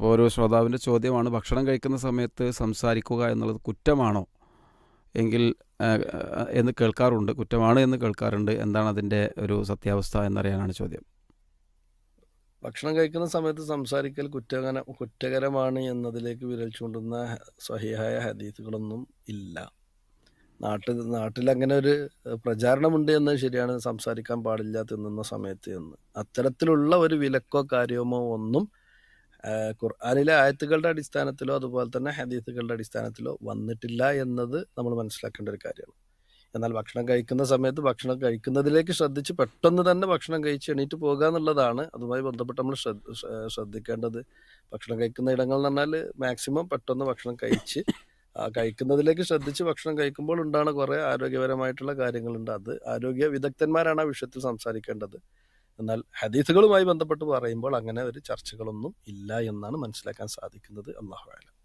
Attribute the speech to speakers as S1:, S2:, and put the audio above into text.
S1: അപ്പോൾ ഒരു ശ്രോതാവിന്റെ ചോദ്യമാണ് ഭക്ഷണം കഴിക്കുന്ന സമയത്ത് സംസാരിക്കുക എന്നുള്ളത് കുറ്റമാണോ? എങ്കിൽ എന്ന് കേൾക്കാറുണ്ട് കുറ്റമാണ് എന്ന് കേൾക്കാറുണ്ട്. എന്താണ് അതിന്റെ ഒരു സത്യാവസ്ഥ എന്നറിയാനാണ് ചോദ്യം.
S2: ഭക്ഷണം കഴിക്കുന്ന സമയത്ത് സംസാരിക്കൽ കുറ്റകര കുറ്റകരമാണ് എന്നതിലേക്ക് വിരൽ ചൂണ്ടുന്ന സ്വഹിയായ ഹദീസുകളൊന്നും ഇല്ല. നാട്ടിൽ നാട്ടിൽ അങ്ങനെ ഒരു പ്രചാരണമുണ്ട് എന്നത് ശരിയാണ് സംസാരിക്കാൻ പാടില്ല തിന്നുന്ന സമയത്ത് എന്ന്. അത്തരത്തിലുള്ള ഒരു വിലക്കോ കാര്യമോ ഒന്നും ഖുർആനിലെ ആയത്തുകളുടെ അടിസ്ഥാനത്തിലോ അതുപോലെ തന്നെ ഹദീസുകളുടെ അടിസ്ഥാനത്തിലോ വന്നിട്ടില്ല എന്നത് നമ്മൾ മനസ്സിലാക്കേണ്ട ഒരു കാര്യമാണ്. എന്നാൽ ഭക്ഷണം കഴിക്കുന്ന സമയത്ത് ഭക്ഷണം കഴിക്കുന്നതിലേക്ക് ശ്രദ്ധിച്ച് പെട്ടെന്ന് തന്നെ ഭക്ഷണം കഴിച്ച് എണീറ്റ് പോകുക എന്നുള്ളതാണ് അതുമായി ബന്ധപ്പെട്ട് നമ്മൾ ശ്രദ്ധിക്കേണ്ടത്. ഭക്ഷണം കഴിക്കുന്ന ഇടങ്ങൾ എന്ന് പറഞ്ഞാൽ മാക്സിമം പെട്ടെന്ന് ഭക്ഷണം കഴിച്ച് കഴിക്കുന്നതിലേക്ക് ശ്രദ്ധിച്ച് ഭക്ഷണം കഴിക്കുമ്പോൾ ഉണ്ടാകുന്ന കുറേ ആരോഗ്യപരമായിട്ടുള്ള കാര്യങ്ങളുണ്ട്. അത് ആരോഗ്യ വിദഗ്ധന്മാരാണ് ആ വിഷയത്തിൽ സംസാരിക്കേണ്ടത്. എന്നാൽ ഹദീസുകളുമായി ബന്ധപ്പെട്ട് പറയുമ്പോൾ അങ്ങനെ ഒരു ചർച്ചകളൊന്നും ഇല്ല എന്നാണ് മനസ്സിലാക്കാൻ സാധിക്കുന്നത്. അള്ളാഹു ആലം